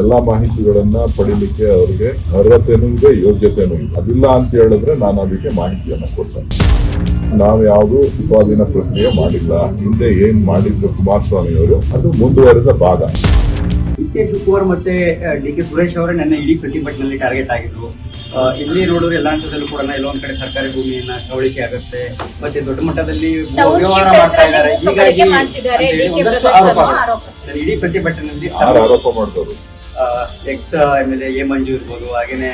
ಎಲ್ಲಾ ಮಾಹಿತಿಗಳನ್ನ ಪಡಿಲಿಕ್ಕೆ ಅವರಿಗೆ ಅರ್ಹತೆನೂ ಇದೆ ಯೋಗ್ಯತೆನೂ ಇದೆ. ಅದಿಲ್ಲ ಅಂತ ಹೇಳಿದ್ರೆ ನಾನು ಅದಕ್ಕೆ ಮಾಹಿತಿಯನ್ನ ಕೊಡ್ತೇನೆ. ನಾವು ಯಾವುದು ಸ್ವಾಧೀನ ಪ್ರಕ್ರಿಯೆ ಮಾಡಿಲ್ಲ ಹಿಂದೆ ಏನ್ ಮಾಡಿದ್ರು ಕುಮಾರಸ್ವಾಮಿ ಅವರು ಅದು ಮುಂದುವರೆದ ಭಾಗ. ಡಿ ಕೆ ಶಿವಕುಮಾರ್ ಮತ್ತೆ ಡಿ ಕೆ ಸುರೇಶ್ ಅವರೇ ನನ್ನ ಇಡೀ ಪ್ರತಿಭಟನೆಯಲ್ಲಿ ಟಾರ್ಗೆಟ್ ಆಗಿದ್ರು. ಇಲ್ಲಿ ನೋಡಿದ್ರೆ ಎಲ್ಲ ಹಂತದಲ್ಲೂ ಕೂಡ ಎಲ್ಲೊಂದ್ ಒಂದ್ ಕಡೆ ಸರ್ಕಾರಿ ಭೂಮಿಯನ್ನ ಕವಳಿಕೆ ಆಗುತ್ತೆ. ಮತ್ತೆ ದೊಡ್ಡ ಮಟ್ಟದಲ್ಲಿ ವ್ಯವಹಾರ ಮಾಡ್ತಾ ಇದ್ದಾರೆ. ಹೀಗಾಗಿ ಒಂದಷ್ಟು ಆರೋಪ. ಇಡೀ ಪ್ರತಿಭಟನೆಯಲ್ಲಿ ಆರೋಪ ಮಾಡ್ತಾರೆ ex M L A Manju ಇರ್ಬೋದು, ಹಾಗೇನೆ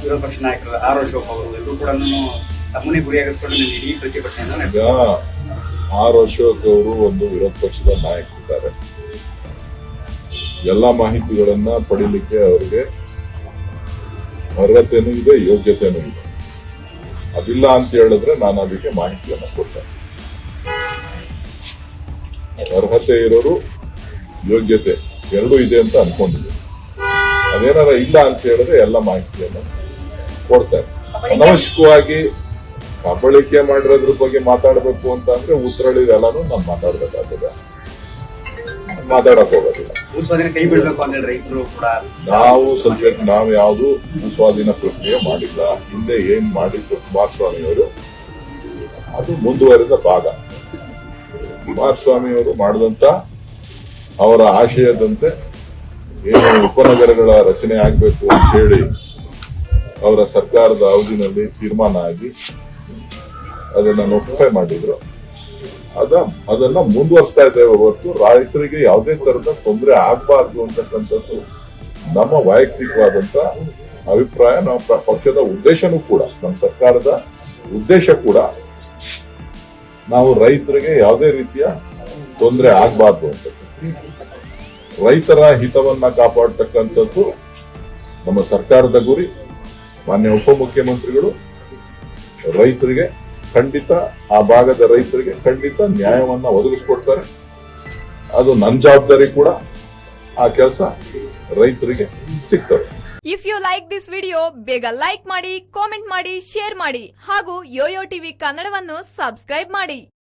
ವಿರೋಧ ಪಕ್ಷ ನಾಯಕರು ಆರ್ ಅಶೋಕ್ ಅವರು ಇವರು ಕೂಡ ತಮ್ಮನ್ನೇ ಗುರಿಯಾಗಿಸ್ಕೊಂಡು ನಾನು ಇಡೀ ಪ್ರತಿಭಟನೆಯನ್ನು. ಆರ್ ಅಶೋಕ್ ಅವರು ಒಂದು ವಿರೋಧ ಪಕ್ಷದ ನಾಯಕರಿದ್ದಾರೆ ಎಲ್ಲ ಮಾಹಿತಿಗಳನ್ನ ಪಡೀಲಿಕ್ಕೆ ಅವರಿಗೆ ಅರ್ಹತೆನೂ ಇದೆ, ಯೋಗ್ಯತೆನೂ ಇದೆ. ಅದಿಲ್ಲ ಅಂತ ಹೇಳಿದ್ರೆ ನಾನು ಅದಕ್ಕೆ ಮಾಹಿತಿಯನ್ನು ಕೊಡ್ತೇನೆ ಅರ್ಹತೆ ಇರೋರು ಯೋಗ್ಯತೆ, ಎರಡೂ ಇದೆ ಅಂತ ಅನ್ಕೊಂಡಿದ್ದೀನಿ. ಅದೇನಾರ ಇಲ್ಲ ಅಂತ ಹೇಳಿದ್ರೆ ಎಲ್ಲ ಮಾಹಿತಿಯನ್ನು ಕೊಡ್ತಾರೆ. ಅನವಶ್ಯಕವಾಗಿ ಕಬಳಿಕೆ ಮಾಡಿರೋದ್ರ ಬಗ್ಗೆ ಮಾತಾಡಬೇಕು ಅಂತ ಅಂದ್ರೆ ಉತ್ತರಳಿ ಎಲ್ಲಾನು ನಾನು ಮಾತಾಡ್ಬೇಕಾಗ್ತದೆ. ಮಾತಾಡಕ್ ಹೋಗೋದಿಲ್ಲ. ಭೂಸ್ವಾಧೀನ ಕೈ ಬಿಡಬೇಕು ಅಂತ ಹೇಳಿ ರೈತರು ಕೂಡ. ನಾವು ಸದ್ಯಕ್ಕೆ ನಾವು ಯಾವುದು ಭೂಸ್ವಾಧೀನ ಪ್ರಕ್ರಿಯೆ ಮಾಡಿಲ್ಲ. ಹಿಂದೆ ಏನ್ ಮಾಡಿದ್ರು ಕುಮಾರಸ್ವಾಮಿ ಅವರು ಅದು ಮುಂದುವರೆದ ಭಾಗ. ಕುಮಾರಸ್ವಾಮಿ ಅವರು ಮಾಡಿದಂತ ಅವರ ಆಶಯದಂತೆ ಏನು ಉಪನಗರಗಳ ರಚನೆ ಆಗಬೇಕು ಅಂತ ಹೇಳಿ ಅವರ ಸರ್ಕಾರದ ಅವಧಿನಲ್ಲಿ ತೀರ್ಮಾನ ಆಗಿ ಅದನ್ನ ನೋಟಿಫೈ ಮಾಡಿದ್ರು. ಅದ, ಅದನ್ನ ಮುಂದುವರಿಸ್ತಾ ಇದ್ದೇವೆ ಹೊರತು ರೈತರಿಗೆ ಯಾವುದೇ ತರದ ತೊಂದರೆ ಆಗಬಾರ್ದು ಅಂತಕ್ಕಂಥದ್ದು ನಮ್ಮ ವೈಯಕ್ತಿಕವಾದಂತ ಅಭಿಪ್ರಾಯ, ನಮ್ಮ ಪಕ್ಷದ ಉದ್ದೇಶನೂ ಕೂಡ, ನಮ್ಮ ಸರ್ಕಾರದ ಉದ್ದೇಶ ಕೂಡ ನಾವು ರೈತರಿಗೆ ಯಾವುದೇ ರೀತಿಯ ತೊಂದರೆ ಆಗಬಾರ್ದು ಅಂತ. ರೈತರ ಹಿತವನ್ನ ಕಾಪಾಡತಕ್ಕಂಥದ್ದು ನಮ್ಮ ಸರ್ಕಾರದ ಗುರಿ, ಮಾನ್ಯ ಉಪಮುಖ್ಯಮಂತ್ರಿಗಳು, ರೈತರಿಗೆ ಖಂಡಿತ, ಆ ಭಾಗದ ರೈತರಿಗೆ ಖಂಡಿತ ನ್ಯಾಯವನ್ನ ಒದಗಿಸ್ಕೊಡ್ತಾರೆ. ಅದು ನನ್ನ ಜವಾಬ್ದಾರಿ ಕೂಡ, ಆ ಕೆಲಸ ರೈತರಿಗೆ ಸಿಗ್ತದೆ. If you like this video ಬೇಗ ಲೈಕ್ ಮಾಡಿ ಕಾಮೆಂಟ್ ಮಾಡಿ ಶೇರ್ ಮಾಡಿ, ಹಾಗೂ ಯೋಯೋ ಟಿವಿ ಕನ್ನಡವನ್ನು ಸಬ್ಸ್ಕ್ರೈಬ್ ಮಾಡಿ.